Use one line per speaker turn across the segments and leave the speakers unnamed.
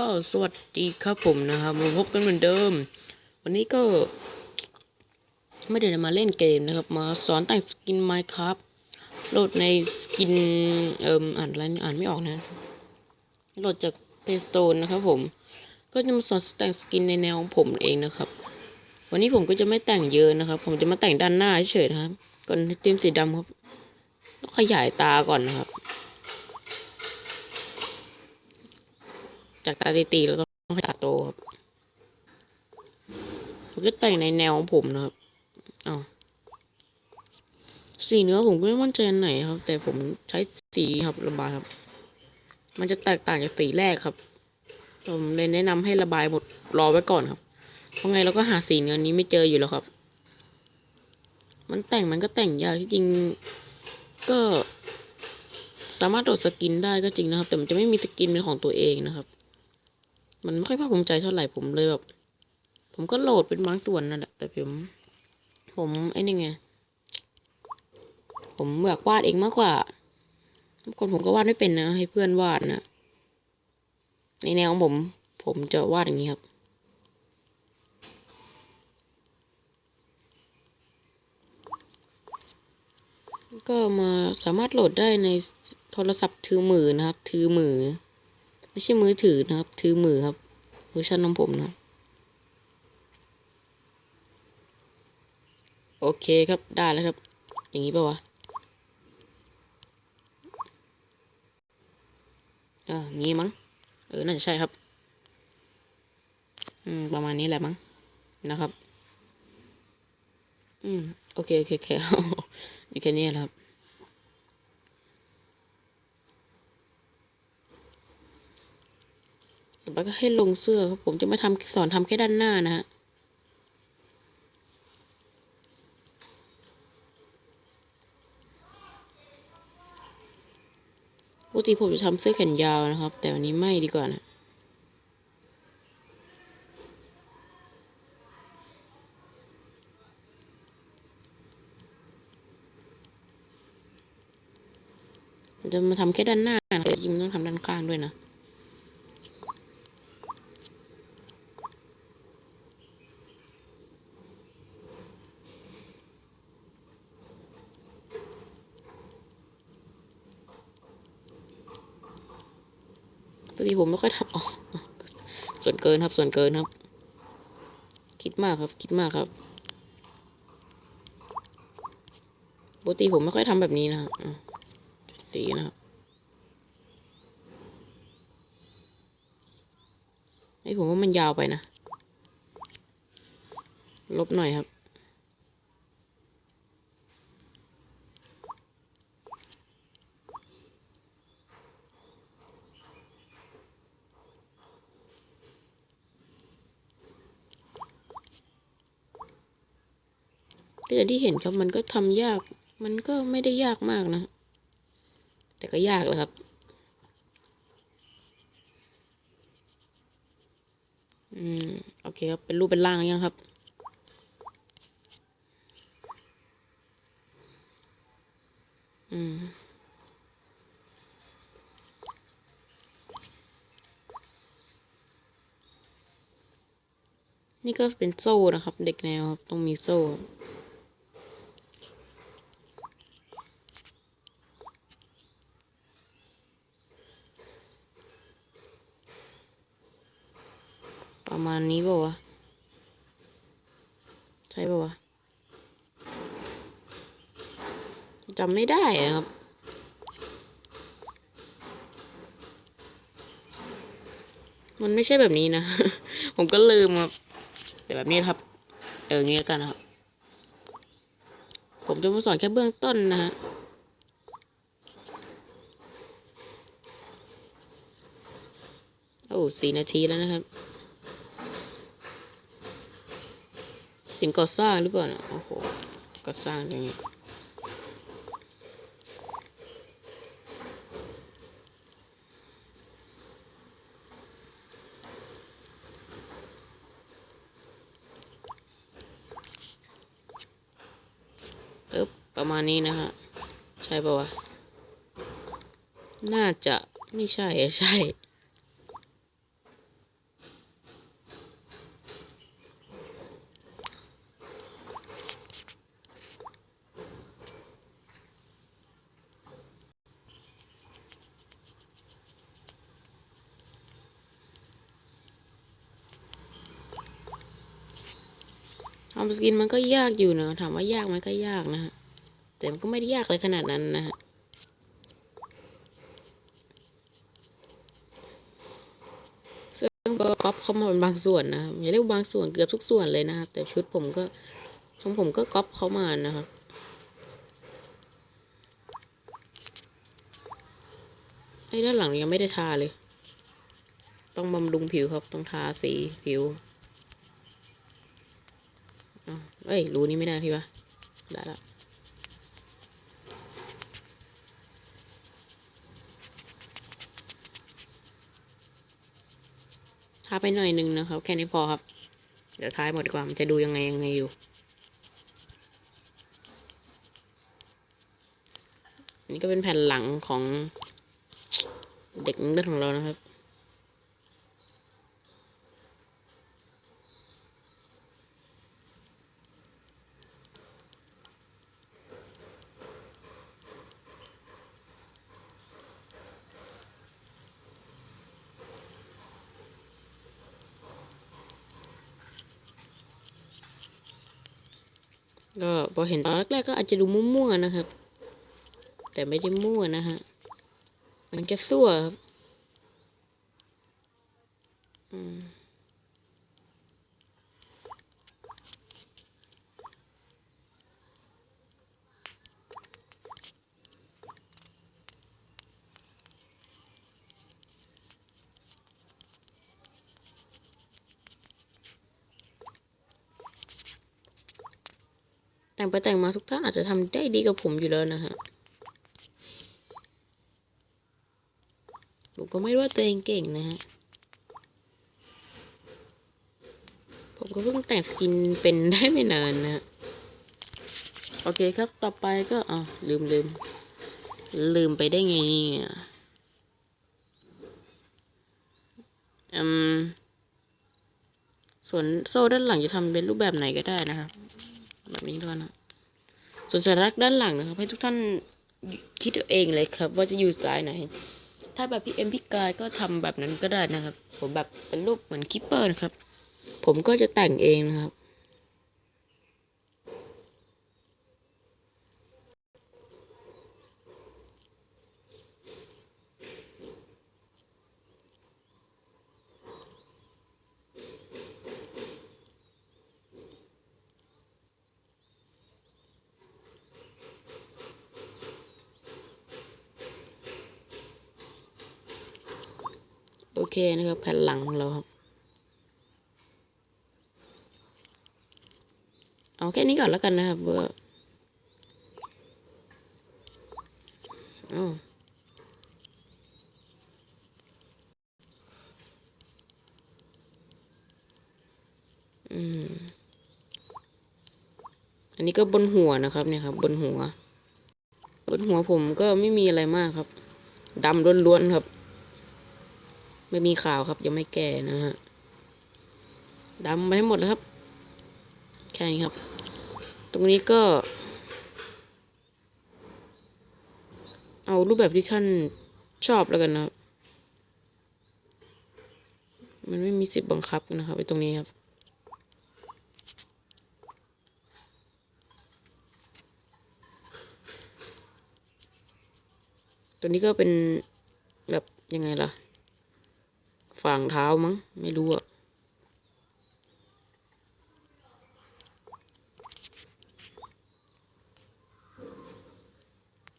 ก็สวัสดีครับผมนะครับมาพบกันเหมือนเดิม วันนี้ก็ ไม่ได้มาเล่นเกมนะครับ มาสอนแต่งสกิน Minecraft โหลดในสกินเอ่มอ่านอะไรอ่านไม่ออกนะ โหลดจาก Play Store นะครับผม ก็จะมาสอนแต่งสกินในแนวของผมเองนะครับ วันนี้ผมก็จะไม่แต่งเยอะนะครับ ผมจะมาแต่งด้านหน้าเฉยๆนะครับ ก่อนเต็มสีดำครับต้องขยายตาก่อนนะครับ จากตาตีๆเราต้องขยายโตครับผมก็แต่งในแนวของผมนะครับอ้าวสีเนื้อผมก็ไม่มั่นใจอันไหนครับ แต่ผมใช้สีครับระบายครับ มันจะแตกต่างจากสีแรกครับผมเลยแนะนำให้ระบายหมดรอไว้ก่อนครับ เพราะไงเราก็หาสีเนื้อนี้ไม่เจออยู่แล้วครับ มันแต่งมันก็แต่งยากที่จริงก็สามารถโหลดสกินได้ก็จริงนะครับ แต่มันจะไม่มีสกินเป็นของตัวเองนะครับ มันไม่ค่อยภาคภูมิใจเท่าไหร่ผมเลยแบบผมก็โหลดเป็นบางส่วนนั่นแหละแต่ผม ผมไอ้นี่ไง ผมอยากวาดเองมากกว่าคนผมก็วาดไม่เป็นนะ ให้เพื่อนวาดนะในแนวของผม ผมจะวาดอย่างนี้ครับ ก็มาสามารถโหลดได้ในโทรศัพท์ถือมือนะครับ ถือมือ ไม่ใช่มือถือนะครับ ถือมือครับเวอร์ชันของผมนะ โอเคครับได้แล้วครับ อย่างนี้ป่าวะเอองี้มั้ง เออ น่าจะใช่ครับ อืม ประมาณนี้แหละมั้ง นะครับ อืม โอเค โอเค โอเคอยู่แค่นี้แหละครับ ต่อไปก็ให้ลงเสื้อครับผมจะไม่ทำสอนทำแค่ด้านหน้านะฮะปกติผมจะทำเสื้อแขนยาวนะครับ แต่วันนี้ไม่ดีกว่านะจะมาทำแค่ด้านหน้านะแต่จริงๆต้องทำด้านข้างด้วยนะ ปกติผมไม่ค่อยทำอ๋อส่วนเกินครับ ส่วนเกินครับ คิดมากครับ คิดมากครับปกติผมไม่ค่อยทำแบบนี้นะครับสีนะครับไอผมว่ามันยาวไปนะ ลบหน่อยครับ ก็ อย่างที่เห็นครับมันก็ทำยาก มันก็ไม่ได้ยากมากนะ แต่ก็ยากแหละครับ อืม โอเคครับ เป็นรูปเป็นร่างยังครับอืมนี่ก็เป็นโซ่นะครับ เด็กแนวครับต้องมีโซ่ ประมาณนี้ป่าวะ ใช่ป่าวะจำไม่ได้อะครับมันไม่ใช่แบบนี้นะ ผมก็ลืมครับ แต่แบบนี้ครับ เอองี้แล้วกันนะครับ ผมจะมาสอนแค่เบื้องต้นนะฮะ โอ้สี่นาทีแล้วนะครับ เสียงก่อสร้างหรือเปล่าโอ้โหก่อสร้างอย่างนี้ปึ๊บประมาณนี้นะฮะ ใช่ปะวะ น่าจะไม่ใช่ใช่ำสกินมันก็ยากอยู่นะถามว่ายากไหมก็ยากนะฮะแต่มันก็ไม่ได้ยากเลยขนาดนั้นนะฮะซึ่งก็ก๊อปเขามาเป็นบางส่วนนะครับอย่าเรียกบางส่วนเกือบทุกส่วนเลยนะครับ แต่ชุดผมก็ของผมก็ก๊อปเขามานะครับไอ้ด้านหลังยังไม่ได้ทาเลย ต้องบำรุงผิวครับ ต้องทาสีผิว เอ้ย รูนี้ไม่ได้พี่ปะได้ละทาไปหน่อยหนึ่งนะครับ แค่นี้พอครับ เดี๋ยวท้ายหมดดีกว่ามันจะดูยังไงยังไงอยู่อันนี้ก็เป็นแผ่นหลังของเด็กเลือดของเรานะครับ ก็พอเห็นตอนแรกๆก็อาจจะดูมั่วๆนะครับ แต่ไม่ได้มั่วนะฮะ มันจะสั่วครับอืม แต่งไปแต่งมาทุกท่านอาจจะทำได้ดีกับผมอยู่แล้วนะฮะผมก็ไม่ว่าตัวเองเก่งนะฮะ ผมก็เพิ่งแต่งสกินเป็นได้ไม่นานนะ โอเคครับ ต่อไปก็อ๋อลืมลืม ลืมไปได้ไงนี่ยอืมส่วนโซ่ด้านหลังจะทำเป็นรูปแบบไหนก็ได้นะครับ แบบนี้ด้วยนะ ส่วนสัญลักษณ์ด้านหลังนะครับ ให้ทุกท่านคิดเองเลยครับ ว่าจะอยู่สไตล์ไหน ถ้าแบบพี่เอ็มพี่กายก็ทำแบบนั้นก็ได้นะครับ ผมแบบเป็นรูปเหมือนคิปเปอร์นะครับ ผมก็จะแต่งเองนะครับ โอ เคนะครับแผ่นหลังของเราครับเอาแค่นี้ก่อนแล้วกันนะครับเบอร์อ้าวอืมอันนี้ก็บนหัวนะครับเนี่ยครับ บนหัว บนหัวผมก็ไม่มีอะไรมากครับดำล้วนๆครับ ไม่มีข่าวครับ ยังไม่แก่นะฮะดำไปหมดแล้วครับ แค่นี้ครับ ตรงนี้ก็ เอารูปแบบที่ท่านชอบแล้วกันนะครับ มันไม่มีสิทธิ์บังคับนะครับไอ้ตรงนี้ครับตัวนี้ก็เป็นแบบยังไงล่ะ ฝั่งเท้ามั้ง ไม่รู้อะ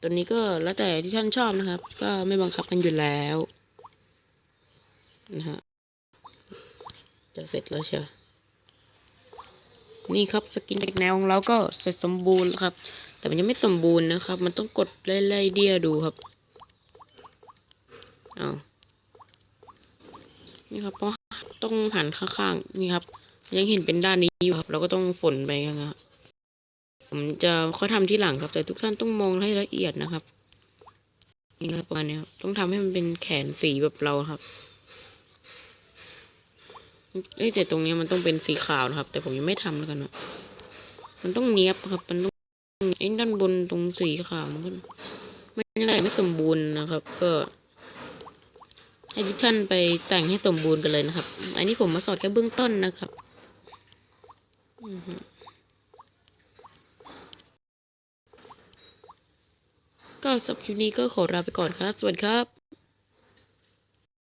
ตัวนี้ก็แล้วแต่ที่ท่านชอบนะครับ ก็ไม่บังคับกันอยู่แล้วนะฮะจะเสร็จแล้วเชียวนี่ครับสกินเด็กแนวของเราก็เสร็จสมบูรณ์แล้วครับ แต่มันยังไม่สมบูรณ์นะครับ มันต้องกดไล่ๆเดียดูครับ เอา นี่ครับเพราะต้องผ่านข้างๆนี่ครับ ยังเห็นเป็นด้านนี้อยู่ครับ เราก็ต้องฝนไปนะครับผมจะค่อยทำที่หลังครับ แต่ทุกท่านต้องมองให้ละเอียดนะครับนี่ครับประมาณนี้ครับต้องทำให้มันเป็นแขนสีแบบเราครับเอ้ยแต่ตรงนี้มันต้องเป็นสีขาวนะครับ แต่ผมยังไม่ทำแล้วกันนะมันต้องเนี้ยบครับ มันต้องไอ้ด้านบนตรงสีขาวมันก็ไม่ได้ไม่สมบูรณ์นะครับ ก็ เอดิชันไปแต่งให้สมบูรณ์กันเลยนะครับ อันนี้ผมมาสอดแค่เบื้องต้นนะครับก็สำหรับคลิปนี้ก็ขอลาไปก่อนครับ สวัสดีครับ